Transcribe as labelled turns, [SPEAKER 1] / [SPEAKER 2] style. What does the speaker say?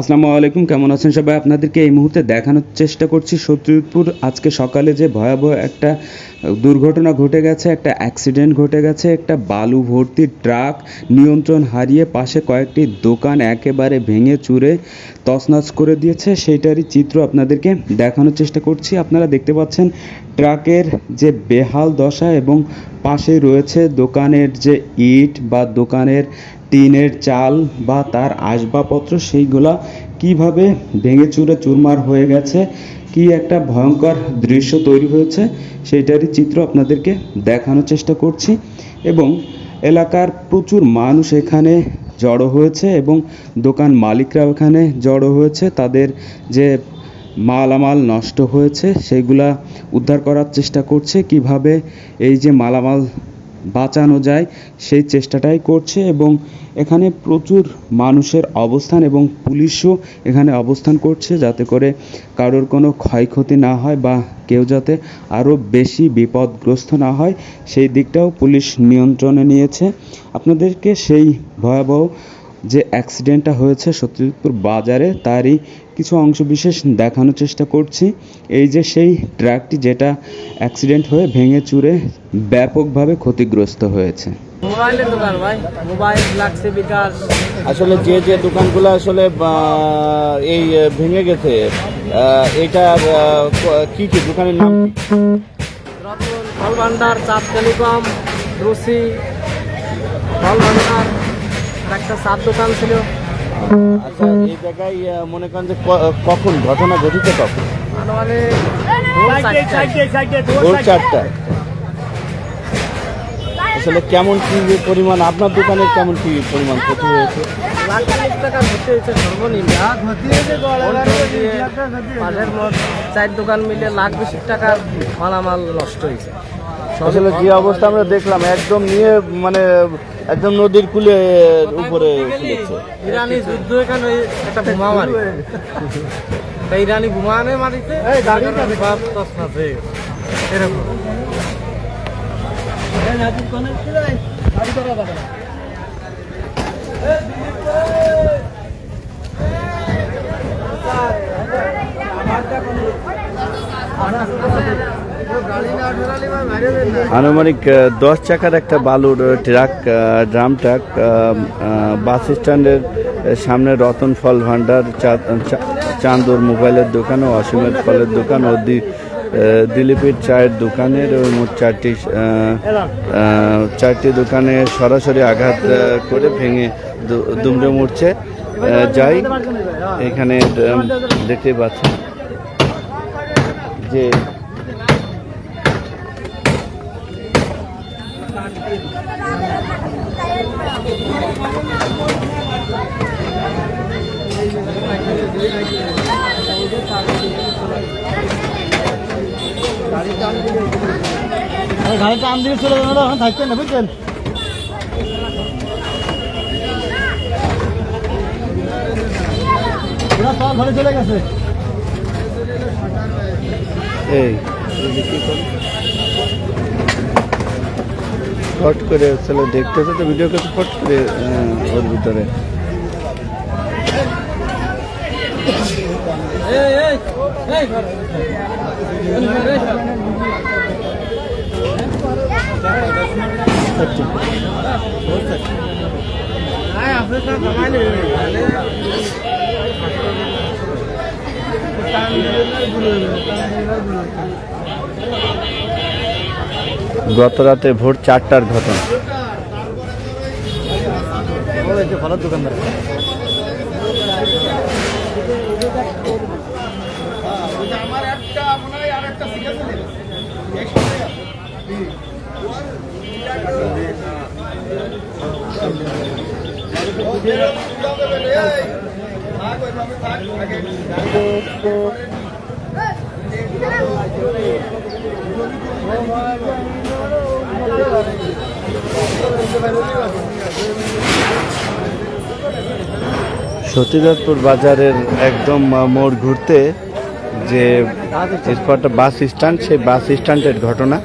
[SPEAKER 1] আসসালামু আলাইকুম, কেমন আছেন সবাই? আপনাদেরকে এই মুহূর্তে দেখানোর চেষ্টা করছি সত্যিপুর আজকে সকালে যে ভয়াবহ একটা দুর্ঘটনা ঘটে গেছে, একটা অ্যাক্সিডেন্ট ঘটে গেছে, একটা বালু ভর্তি ট্রাক নিয়ন্ত্রণ হারিয়ে পাশে কয়েকটি দোকান একেবারে ভেঙে চুরে তছনছ করে দিয়েছে। সেইটারই চিত্র আপনাদেরকে দেখানোর চেষ্টা করছি। আপনারা দেখতে পাচ্ছেন ট্রাকের যে বেহাল দশা এবং পাশে রয়েছে দোকানের যে ইট বা দোকানের টিনের চাল বা তার আসবাবপত্র, সেইগুলা কীভাবে ভেঙে চুরে চুরমার হয়ে গেছে, কি একটা ভয়ঙ্কর দৃশ্য তৈরি হয়েছে, সেইটারই চিত্র আপনাদেরকে দেখানোর চেষ্টা করছি। এবং এলাকার প্রচুর মানুষ এখানে জড়ো হয়েছে এবং দোকান মালিকরা এখানে জড়ো হয়েছে। তাদের যে মালামাল নষ্ট হয়েছে সেগুলা উদ্ধার করার চেষ্টা করছে। কীভাবে এই যে মালামাল বাঁচানো যায়, সেই চেষ্টাটাই করছে এবং এখানে প্রচুর মানুষের অবস্থান এবং পুলিশও এখানে অবস্থান করছে যাতে করে কারোর কোনো ক্ষয়ক্ষতি না হয় বা কেউ যাতে আরও বেশি বিপদগ্রস্ত না হয়। সেই দিকটাও পুলিশ নিয়ন্ত্রণে নিয়েছে। আপনাদেরকে সেই ভয়াবহ যে অ্যাক্সিডেন্টটা হয়েছে সত্যজিৎপুর বাজারে তারই কিছু অংশ বিশেষ দেখানোর চেষ্টা করছি। এই যে সেই ট্রাকটি যেটা অ্যাক্সিডেন্ট হয়ে ভেঙে চুরে ব্যাপকভাবে ক্ষতিগ্রস্ত হয়েছে।
[SPEAKER 2] মোবাইলের দোকান ভাই মোবাইল লাগছে বিকাশ।
[SPEAKER 3] আসলে যে যে দোকানগুলো আসলে এই ভেঙে গেছে এটা কি কি দোকানের নাম?
[SPEAKER 2] রতন ফল ভান্ডার চাপ টেলিকম রুসি। একটা চাপ দোকান ছিল।
[SPEAKER 3] আচ্ছা এই জায়গায় মনে করেন যে ক- কখন ঘটনা ঘটিতে কখন?
[SPEAKER 2] ভোর চারটায়।
[SPEAKER 3] আসলে কেমন কি পরিমাণ আপনার দোকানে কেমন কি পরিমাণ ক্ষতি হয়েছে?
[SPEAKER 2] লাখ টাকা ক্ষতি হয়েছে সর্বনিম্ন। চার দোকান মিলে লাখ বেশি টাকার মালামাল নষ্ট হয়েছে।
[SPEAKER 3] আসলে যে অবস্থা আমরা দেখলাম একদম নিয়ে মানে একদম নদীর কুলে উপরে ফেলেছে।
[SPEAKER 2] ইরানি যুদ্ধ এখানে একটা বোমা মারি তাই ইরানি বোমা আনে মারিতে বাপ হয়ে গেছে। এরকম।
[SPEAKER 3] আনুমানিক দশ চাকার একটা বালুর ট্রাক ড্রাম ট্রাক বাস স্ট্যান্ডের সামনে রতন ফল ভান্ডার চা- চা- চান্দুর মোবাইলের দোকান ও অসীমের ফলের দোকান ও দিলীপের চায়ের দোকানের মোট চারটি চারটি দোকানে সরাসরি আঘাত করে ভেঙে দুমড়ে আহ, যাই এখানে দেখতে পাচ্ছেন যে
[SPEAKER 4] গাড়িটা আম দিকে চলে যাবেন ওখানে থাকতেন না বুঝছেন ওরা সব ঘরে চলে গেছে
[SPEAKER 3] এই? ফট করে চলো দেখতেছে তো ভিডিও করতে ফট করে ওর ভিতরে
[SPEAKER 2] এই
[SPEAKER 3] গত রাতে ভোর চারটার ঘটনা সতীদাসপুর বাজারের একদম মোড় ঘুরতে যে বাস স্ট্যান্ড সেই বাস স্ট্যান্ডের ঘটনা।